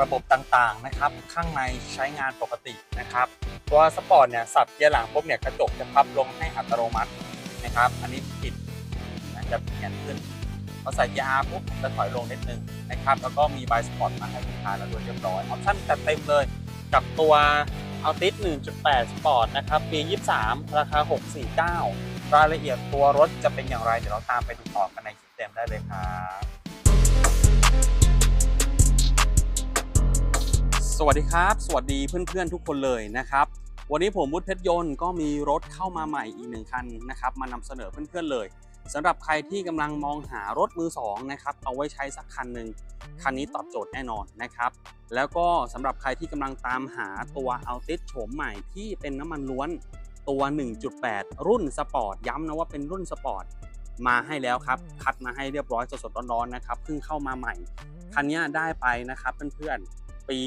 ระบบต่างๆนะครับข้างในใช้งานปกตินะครับตัวสปอร์ตเนี่ยสับเกียร์หลังปุ๊บเนี่ยกระจกจะพับลงให้อัตโนมัตินะครับ อันนี้ผิดนะจะเปลี่ยนขึ้นพอใส่เกียร์ R ปุ๊บจะถอยลงนิดนึงนะครับ แล้วก็มีบายสปอร์ตมาให้ลูกค้าแล้วโดยเรียบร้อยออปชั่นจัดเต็มเลยกับตัวเอาติส1.8 สปอร์ตนะครับปี 23 ราคา 649 รายละเอียดตัวรถจะเป็นอย่างไร เดี๋ยวเราตามไปดูต่อกันในคลิปเต็มได้เลยครับ สวัสดีครับ สวัสดีเพื่อนๆทุกคนเลยนะครับ วันนี้ผมวุฒิเพชรยนต์ก็มีรถเข้ามาใหม่อีกหนึ่งคันนะครับมานำเสนอเพื่อนๆเลยสำหรับใครที่กำลังมองหารถมือสองนะครับเอาไว้ใช้สักคันหนึ่งคันนี้ตอบโจทย์แน่นอนนะครับแล้วก็สำหรับใครที่กำลังตามหาตัวอัลติสโฉมใหม่ที่เป็นน้ำมันล้วนตัว 1.8 รุ่นสปอร์ตย้ำนะว่าเป็นรุ่นสปอร์ตมาให้แล้วครับคัดมาให้เรียบร้อยสดๆร้อนๆนะครับเพิ่งเข้ามาใหม่คันนี้ได้ไปนะครับเพื่อนๆ ปี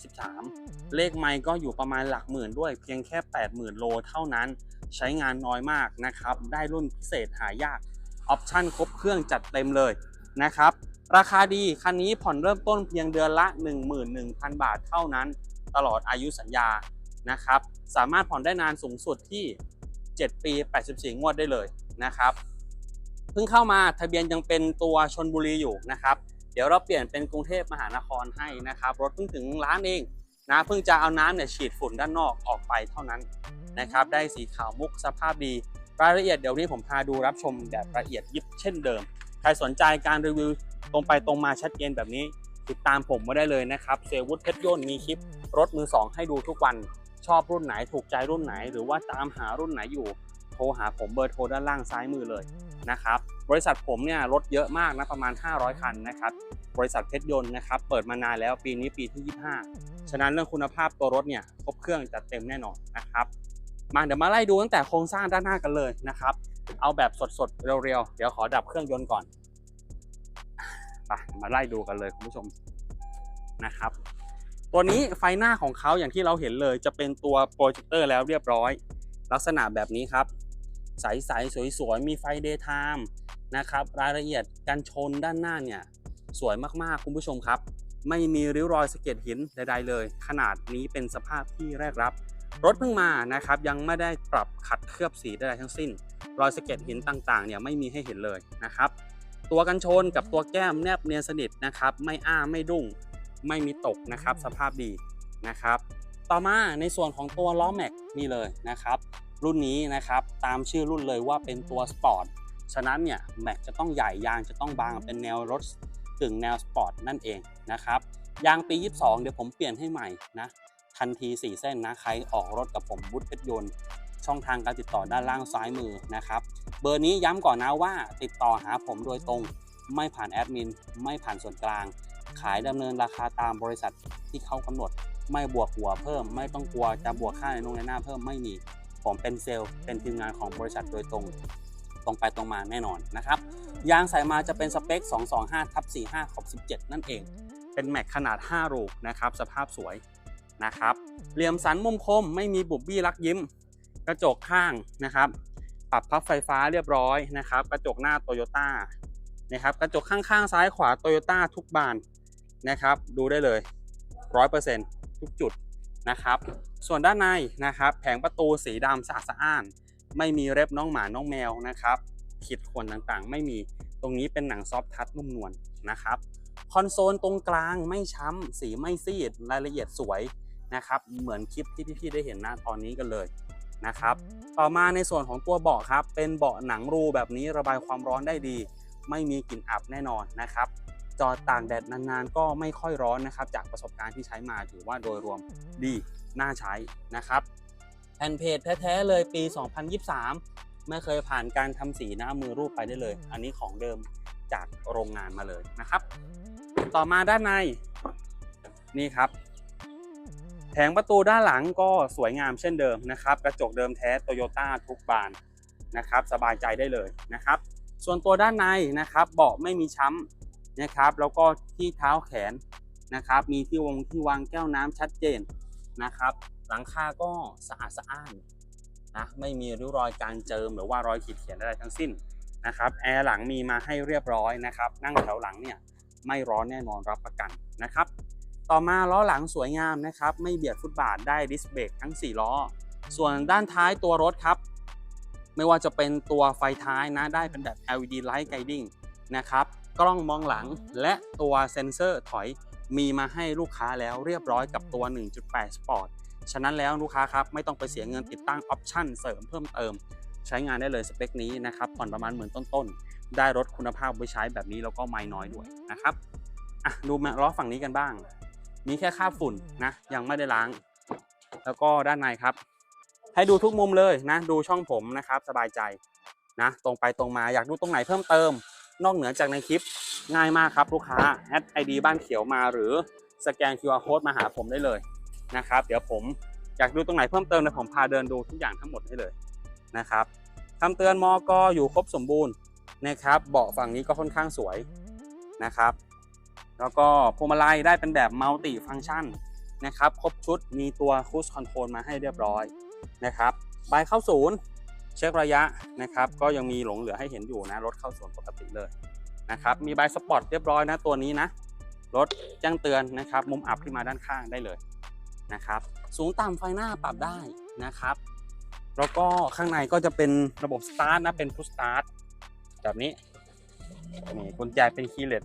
2023 เลขไมค์ก็อยู่ประมาณหลักหมื่นด้วยเพียงแค่ 80,000 โลเท่านั้น ใช้งานน้อยมากนะครับ ได้รุ่นพิเศษหายาก ออปชั่นครบเครื่องจัดเต็มเลยนะครับ ราคาดี คันนี้ผ่อนเริ่มต้นเพียงเดือนละ 11,000 บาทเท่านั้น ตลอดอายุสัญญานะครับ สามารถผ่อนได้นานสูงสุดที่ 7 ปี 84 งวดได้เลยนะครับ เพิ่งเข้ามาทะเบียนยังเป็นตัวชนบุรีอยู่นะครับ เดี๋ยวเราเปลี่ยนเป็นกรุงเทพมหานครให้นะครับ รถเพิ่งถึงร้านเองนะเพิ่งจะเอาน้ำเนี่ยฉีดฝุ่นด้านนอกออกไปเท่านั้นนะครับ ได้สีขาวมุกสภาพดี รายละเอียดเดี๋ยวนี้ผมพาดูรับชมแบบละเอียดยิบเช่นเดิม ใครสนใจการรีวิวตรงไปตรงมาชัดเจนแบบนี้ ติดตามผมมาได้เลยนะครับเซวุฒเพชรยนต์มีคลิป รถมือสองให้ดูทุกวันชอบรุ่นไหนถูกใจรุ่นไหน หรือว่าตามหารุ่นไหนอยู่ โทรหาผมเบอร์โทรด้านล่างซ้ายมือเลยนะครับบริษัทผมเนี่ยรถเยอะมากนะประมาณ 500 คันนะครับบริษัทเพชรยนต์นะครับเปิดมานานแล้วปีนี้ปีที่ 25 ฉะนั้นเรื่องคุณภาพตัวรถเนี่ยครบเครื่องจัดเต็มแน่นอนนะครับมาเดี๋ยวมาไล่ดูตั้งแต่โครงสร้างด้านหน้ากันเลยนะครับเอาแบบสดๆเร็วๆเดี๋ยวขอดับเครื่องยนต์ก่อนไปมาไล่ดูกันเลยคุณผู้ชมนะครับ ตัวนี้ไฟหน้าของเขาอย่างที่เราเห็นเลยจะเป็นตัวโปรเจคเตอร์แล้วเรียบร้อย ลักษณะแบบนี้ครับ ใสๆสวยๆ มีไฟเดย์ไทม์นะครับรายละเอียดการชนด้านหน้าเนี่ยสวยมากๆ คุณผู้ชมครับ ไม่มีริ้วรอยสะเก็ดหินใดๆเลย ขนาดนี้เป็นสภาพที่แรกรับ รถเพิ่งมานะครับยังไม่ได้ปรับขัดเคลือบสีใดๆทั้งสิ้น รอยสะเก็ดหินต่างๆเนี่ยไม่มีให้เห็นเลยนะครับตัวกันชนกับตัวแก้มแนบเนียนสนิทนะครับไม่อ้าไม่ดุ้งไม่มีตกนะครับสภาพดีนะครับ ต่อมาในส่วนของตัวล้อแม็กนี่เลยนะครับ รุ่นนี้นะครับตามชื่อรุ่นเลยว่าเป็นตัวสปอร์ตฉะนั้นเนี่ยแม็กจะต้องใหญ่ยางจะต้องบางเป็นแนวรถกึ่งแนวสปอร์ตนั่นเองนะครับยางปี 22 เดี๋ยวผมเปลี่ยนให้ใหม่นะทันที 4 เส้นนะใครออกรถกับผมวุฒิเพชรยนต์ช่องทางการติดต่อด้านล่างซ้ายมือนะครับเบอร์นี้ย้ำก่อนนะว่าติดต่อหาผมโดยตรง ไม่ผ่านแอดมินไม่ผ่านส่วนกลาง ขายดำเนินราคาตามบริษัทที่เขากำหนด ไม่บวกหัวเพิ่ม ไม่ต้องกลัวจะบวกค่าในนงในหน้าเพิ่มไม่มี ผมเป็นเซลล์เป็นทีมงานของบริษัทโดยตรง ตรงไปตรงมาแน่นอนนะครับ ยางสายมาจะเป็นสเปค 225ทับ45ขอบ17 นั่นเอง เป็นแม็กขนาด 5 รูนะครับ สภาพสวยนะครับ เหลี่ยมสันมุมคมไม่มีบุบบี้รักยิ้ม กระจกข้างนะครับ ปรับพับไฟฟ้าเรียบร้อยนะครับ กระจกหน้าโตโยต้านะครับ กระจกข้างๆ ซ้ายขวาโตโยต้าทุกบานนะครับ ดูได้เลย 100%ทุกจุด นะครับ ส่วนด้านในนะครับ แผงประตูสีดำสะอาดสะอ้าน ไม่มีเล็บน้องหมาน้องแมวนะครับขีดข่วนต่างๆ ไม่มีตรงนี้เป็นหนังซอฟทัชนุ่มนวลนะครับคอนโซลตรงกลางไม่ช้ำสีไม่ซีดรายละเอียดสวยนะครับ เหมือนคลิปที่พี่ๆได้เห็นหน้าตอนนี้กันเลยนะครับ ต่อมาในส่วนของตัวเบาะครับ เป็นเบาะหนังรูแบบนี้ระบายความร้อนได้ดี ไม่มีกลิ่นอับแน่นอนนะครับ จอดตากแดดนานๆ ก็ไม่ค่อยร้อนนะครับ จากประสบการณ์ที่ใช้มาถือว่าโดยรวมดีน่าใช้นะครับแผ่นเพจแท้ๆเลยปี 2023 ไม่เคยผ่านการทำสีหน้ามือรูปไปได้เลย อันนี้ของเดิมจากโรงงานมาเลยนะครับ ต่อมาด้านในนี่ครับแผงประตูด้านหลังก็สวยงามเช่นเดิมนะครับกระจกเดิมแท้โตโยต้าทุกบานนะครับ สบายใจได้เลยนะครับ ส่วนตัวด้านในนะครับ เบาะไม่มีช้ำ นะครับ แล้วก็ที่เท้าแขนนะครับ มีที่วงที่วางแก้วน้ำชัดเจนนะครับ หลังคาก็สะอาดสะอ้านนะไม่มีริ้วรอยการเจิมหรือว่ารอยขีดเขียนอะไรทั้งสิ้นนะครับแอร์หลังมีมาให้เรียบร้อยนะครับ นั่งแถวหลังเนี่ยไม่ร้อนแน่นอนรับประกันนะครับ ต่อมาล้อหลังสวยงามนะครับ ไม่เบียดฟุตบาทได้ดิสเบรกทั้ง 4 ล้อ ส่วนด้านท้ายตัวรถครับ ไม่ว่าจะเป็นตัวไฟท้ายนะได้เป็นแบบ LED Light Guiding นะครับ กล้องมองหลัง และตัวเซ็นเซอร์ถอยมีมาให้ลูกค้าแล้วเรียบร้อยกับตัว 1.8 Sport ฉะนั้นแล้วลูกค้าครับไม่ต้องไปเสียเงินติดตั้งออปชั่นเสริมเพิ่มเติม ใช้งานได้เลยสเปคนี้นะครับผ่อนประมาณหมื่นต้นๆ ได้รถคุณภาพไว้ใช้แบบนี้แล้วก็ไม่น้อยด้วยนะครับอะดูมาล้อฝั่งนี้กันบ้าง มีแค่คราบฝุ่นนะยังไม่ได้ล้าง แล้วก็ด้านในครับ ให้ดูทุกมุมเลยนะ ดูช่องผมนะครับ สบายใจนะ ตรงไปตรงมาอยากดูตรงไหนเพิ่มเติม นอกเหนือจากในคลิปง่ายมากครับลูกค้าแอดไอดีบ้านเขียวมาหรือสแกน QR code มาหาผมได้เลยนะครับ เดี๋ยวผมอยากดูตรงไหนเพิ่มเติมเดี๋ยวผมพาเดินดูทุกอย่างทั้งหมดให้เลยนะครับคำเตือนมอกอยู่ครบสมบูรณ์นะครับ เบาะฝั่งนี้ก็ค่อนข้างสวยนะครับ แล้วก็พวงมาลัยได้เป็นแบบมัลติฟัง c t ชันนะครับ ครบชุดมีตัวคูสคอนโทรลมาให้เรียบร้อยนะครับใบเข้าศูนย์ เช็คระยะนะครับ ก็ยังมีหลงเหลือให้เห็นอยู่นะรถเข้าสวนปกติเลยนะครับมีใบสปอร์ตเรียบร้อยนะตัวนี้นะรถแจ้งเตือนนะครับ มุมอับที่มาด้านข้างได้เลยนะครับ สูงต่ำไฟหน้าปรับได้นะครับ แล้วก็ข้างในก็จะเป็นระบบสตาร์ทนะเป็นพุชสตาร์ทแบบนี้นี่กุญแจเป็นคีย์เลส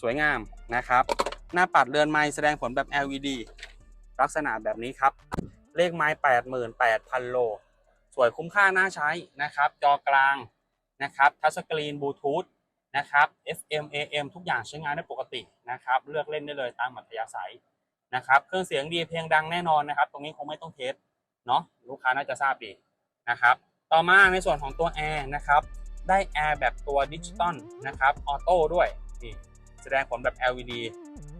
สวยงามนะครับ หน้าปัดเรือนไม้แสดงผลแบบ LED ลักษณะแบบนี้ครับ เลขไม้ 88,000 โล วยคุ้มค่าน่าใช้นะครับ จอกลางนะครับทัชสกรีนบลูทูธนะครับ FM AM ทุกอย่างใช้งานได้ปกตินะครับ เลือกเล่นได้เลยตามอัธยาศัยนะครับ เครื่องเสียงดีเพลงดังแน่นอนนะครับ ตรงนี้คงไม่ต้องเทสเนาะลูกค้าน่าจะทราบดีนะครับ ต่อมาในส่วนของตัวแอร์นะครับ ได้แอร์แบบตัวดิจิตอลนะครับออโต้ด้วยนี่แสดงผลแบบ LED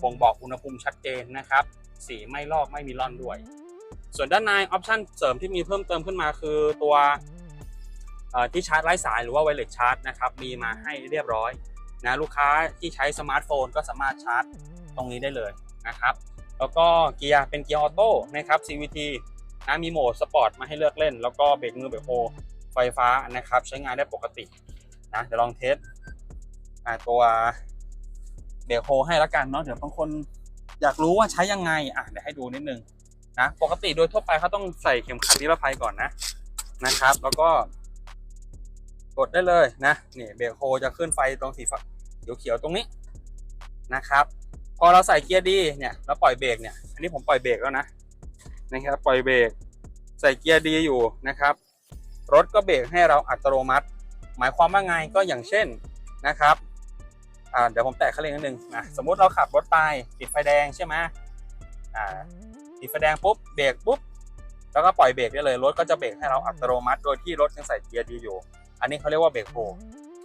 บ่งบอกอุณหภูมิชัดเจนนะครับ สีไม่ลอกไม่มีร่อนด้วย ส่วนด้านในออปชันเสริมที่มีเพิ่มเติมขึ้นมาคือตัวที่ชาร์จไร้สายหรือว่าไวเลสชาร์จนะครับมีมาให้เรียบร้อยนะลูกค้าที่ใช้สมาร์ทโฟนก็สามารถชาร์จตรงนี้ได้เลยนะครับ แล้วก็เกียร์เป็นเกียร์ออโต้นะครับ CVT นะมีโหมดสปอร์ตมาให้เลือกเล่น แล้วก็เบรกมือเบรกโฮไฟฟ้านะครับ ใช้งานได้ปกตินะเดี๋ยวลองเทสตัวเบรกโฮให้ล้วกันเนาะเดี๋ยวบางคนอยากรู้ว่าใช้ยังไงอะเดี๋ยวให้ดูนิดนึง นะปกติโดยทั่วไปเขาต้องใส่เข็มขัดนิรภัยก่อนนะนะครับ แล้วก็ กดได้เลยนะนี่เบรกโฮจะขึ้นไฟตรงสีฟ้าเขียวๆตรงนี้นะครับ พอเราใส่เกียร์ดีเนี่ยแล้วปล่อยเบรกเนี่ยอันนี้ผมปล่อยเบรกแล้วนะนะครับปล่อยเบรกใส่เกียร์ดีอยู่นะครับ รถก็เบรกให้เราอัตโนมัติ หมายความว่าไงก็อย่างเช่นนะครับอ่าเดี๋ยวผมแตะคันเร่งนิดนึงนะสมมุติเราขับรถไปติดไฟแดงใช่ไหมอ่า ติดไฟแดงปุ๊บเบรกปุ๊บแล้วก็ปล่อยเบรกได้เลยรถก็จะเบรกให้เราอัตโนมัติ โดยที่รถยังใส่เกียร์ดีอยู่ อันนี้เขาเรียกว่าเบรกโฮ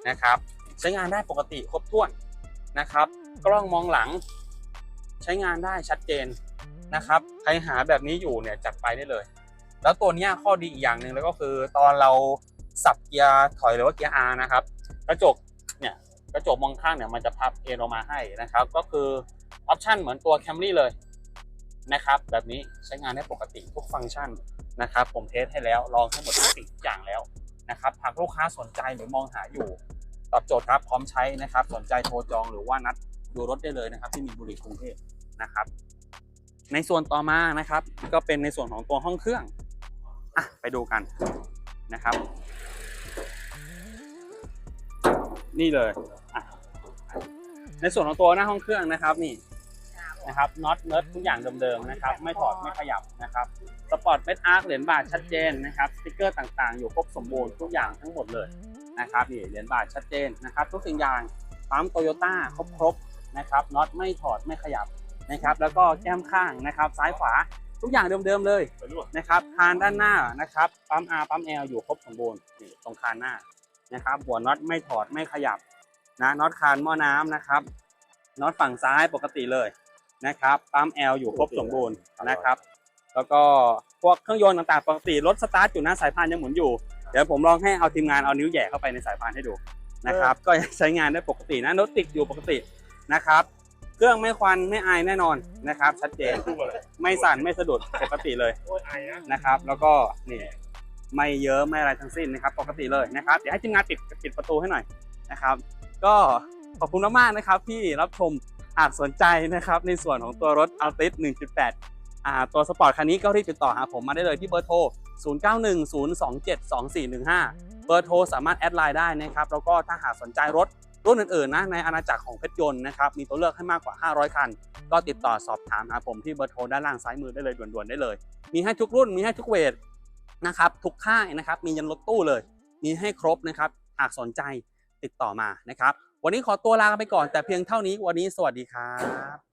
นะครับใช้งานได้ปกติครบถ้วนนะครับ กล้องมองหลัง ใช้งานได้ชัดเจนนะครับใครหาแบบนี้อยู่เนี่ยจัดไปได้เลย แล้วตัวนี้ข้อดีอีกอย่างหนึ่งแล้วก็คือ ตอนเราสับเกียร์ถอยหรือว่าเกียร์ R นะครับ กระจกเนี่ยกระจกมองข้างเนี่ยมันจะพับเอนออกมาให้นะครับ ก็คือออปชันเหมือนตัว Camry เลย นะครับ แบบนี้ใช้งานได้ปกติทุกฟังก์ชันนะครับ ผมเทสให้แล้วลองให้หมดทุกสิ่งทุกอย่างแล้วนะครับหากลูกค้าสนใจหรือมองหาอยู่ตอบโจทย์ครับพร้อมใช้นะครับ สนใจโทรจองหรือว่านัดดูรถได้เลยนะครับ ที่มีบุรีกรุงเทพนะครับ ในส่วนต่อมานะครับ ก็เป็นในส่วนของตัวห้องเครื่องอะไปดูกันนะครับ นี่เลยอะในส่วนของตัวหน้าห้องเครื่องนะครับนี่ นะครับน็อตเนิร์ดทุกอย่างเดิมๆนะครับ ไม่ถอดไม่ขยับนะครับสปอร์ตเม็ดอาร์คเหรียญบาทชัดเจนนะครับสติกเกอร์ต่างๆ อยู่ครบสมบูรณ์ทุกอย่างทั้งหมดเลยนะครับนี่เหรียญบาทชัดเจนนะครับ ทุกสิ่งอย่างปั๊มโตโยต้าครบๆนะครับน็อตไม่ถอดไม่ขยับนะครับแล้วก็แก้มข้างนะครับซ้ายขวาทุกอย่างเดิมๆเลยนะครับคานด้านหน้านะครับปั๊ม R ปั๊ม L อยู่ครบสมบูรณ์นี่ตรงคานหน้านะครับหัวน็อตไม่ถอดไม่ขยับนะน็อตคานหม้อน้ำนะครับน็อตฝั่งซ้ายปกติเลย นะครับปั๊ม L อยู่ครบสมบูรณ์นะครับ แล้วก็พวกเครื่องยนต์ต่างๆปกติรถสตาร์ทอยู่นะสายพานยังหมุนอยู่ เดี๋ยวผมลองให้เอาทีมงานเอานิ้วแหย่เข้าไปในสายพานให้ดูนะครับ ก็ใช้งานได้ปกตินะรถติดอยู่ปกตินะครับ เครื่องไม่ควันไม่อายแน่นอนนะครับ ชัดเจนไม่สั่นไม่สะดุดปกติเลยนะครับ แล้วก็นี่ไม่เยอะไม่อะไรทั้งสิ้นนะครับ ปกติเลยนะครับเดี๋ยวให้ทีมงานปิดปิดประตูให้หน่อยนะครับ ก็ขอบคุณมากๆนะครับที่รับชม หากสนใจนะครับในส่วนของตัวรถ Altis 1.8 ตัวสปอร์ตคันนี้ก็รีบติดต่อหาผมมาได้เลยที่เบอร์โทร 0910272415 เบอร์โทรสามารถแอดไลน์ได้นะครับ แล้วก็ถ้าหากสนใจรถรุ่นอื่นๆนะในอาณาจักรของเพชรยนต์นะครับมีตัวเลือกให้มากกว่า 500 คัน ก็ติดต่อสอบถามหาผมที่เบอร์โทรด้านล่างซ้ายมือได้เลยด่วนๆได้เลย มีให้ทุกรุ่นมีให้ทุกเวทนะครับทุกค่ายนะครับมียันรถตู้เลย มีให้ครบนะครับหากสนใจติดต่อมานะครับ วันนี้ขอตัวลาไปก่อนแต่เพียงเท่านี้วันนี้สวัสดีครับ